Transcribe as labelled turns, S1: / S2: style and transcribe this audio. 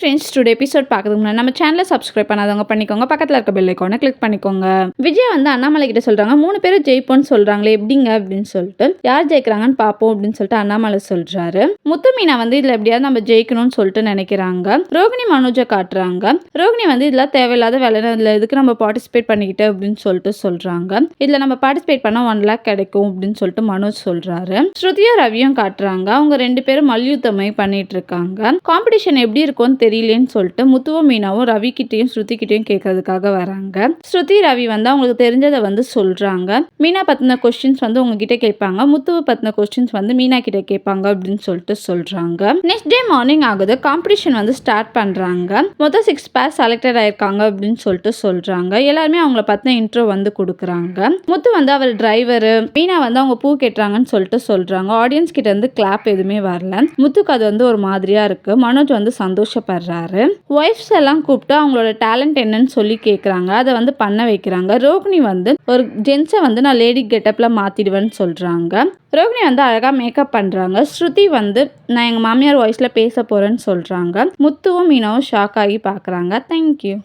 S1: Friends today episode பார்க்கறதுக்கு முன்னாடி நம்ம சேனலை சப்ஸ்கிரைப் பண்ணாதவங்க பண்ணிக்கோங்க. பக்கத்தில் இருக்க பெல் ஐக்கானை கிளிக் பண்ணிக்கோங்க. விஜய் வந்து அண்ணாமலை கிட்ட சொல்றாங்க மூணு பேரும் ஜெயிப்போம்னு சொல்கிறாங்களே எப்படிங்க? அப்படின்னு சொல்லிட்டு. யார் ஜெயிக்கிறாங்கன்னு பார்ப்போம் அப்படின்னு சொல்லிட்டு அண்ணாமலை சொல்கிறாரு முத்துமீனா வந்து இதில் எப்படியாவது நம்ம ஜெயிக்கணும்னு சொல்லிட்டு நினைக்கிறாங்க. ரோகிணி மனோஜை காட்டுறாங்க. ரோகிணி வந்து இதெல்லாம் தேவையில்லாத வேலை இதில் எதுக்கு நம்ம பார்ட்டிசிபேட் பண்ணிக்கிட்டு அப்படின்னு சொல்லிட்டு சொல்கிறாங்க இதில் நம்ம பார்ட்டிசிபேட் பண்ணால் ஒன் லேக் கிடைக்கும் அப்படின்னு சொல்லிட்டு மனோஜ் சொல்கிறாரு ஸ்ருதியும் ரவியும் காட்டுறாங்க. அவங்க ரெண்டு பேரும் மல்யுத்தமே பண்ணிட்டு இருக்காங்க. காம்படிஷன் எப்படி இருக்கும்னு தெரியலேன்னு சொல்லிட்டு முத்துவும் மீனாவும் ரவி கிட்டேயும் ஸ்ருதி கிட்டேயும் கேட்கறதுக்காக வராங்க. ஸ்ருதி ரவி வந்து அவங்களுக்கு தெரிஞ்சதை வந்து சொல்றாங்க. மீனா பத்தின கொஸ்டின்ஸ் வந்து உங்ககிட்ட கேட்பாங்க. முத்துவை பத்தின கொஸ்டின்ஸ் வந்து மீனா கிட்ட கேட்பாங்க அப்படின்னு சொல்லிட்டு சொல்றாங்க. நெக்ஸ்ட் டே மார்னிங் ஆகுது. காம்படிஷன் வந்து ஸ்டார்ட் பண்றாங்க. மொத்தம் சிக்ஸ் பேர் செலக்டட் ஆயிருக்காங்க அப்படின்னு சொல்லிட்டு சொல்றாங்க. எல்லாருமே அவங்கள பத்தின இன்ட்ரோ வந்து கொடுக்குறாங்க. முத்து வந்து அவர் டிரைவர் மீனா வந்து அவங்க பூ கேட்டுறாங்கன்னு சொல்லிட்டு சொல்றாங்க. ஆடியன்ஸ் கிட்ட இருந்து கிளாப் எதுவுமே வரல. முத்துக்கு அது வந்து ஒரு மாதிரியா இருக்கு. மனோஜ் வந்து வர்றாரு. ஒய்ஃப்ஸ் எல்லாம் கூப்பிட்டு அவங்களோட டேலண்ட் என்னன்னு சொல்லி கேட்குறாங்க அதை வந்து பண்ண வைக்கிறாங்க. ரோகிணி வந்து ஒரு ஜென்ஸை வந்து நான் லேடி கெட்டப்பில் மாற்றிடுவேன்னு சொல்கிறாங்க ரோகிணி வந்து அழகாக மேக்கப் பண்ணுறாங்க ஸ்ருதி வந்து நான் எங்கள் மாமியார் வாய்ஸில் பேச போகிறேன்னு சொல்கிறாங்க முத்துவும் மீனவும் ஷாக் ஆகி பார்க்கறாங்க தேங்க்யூ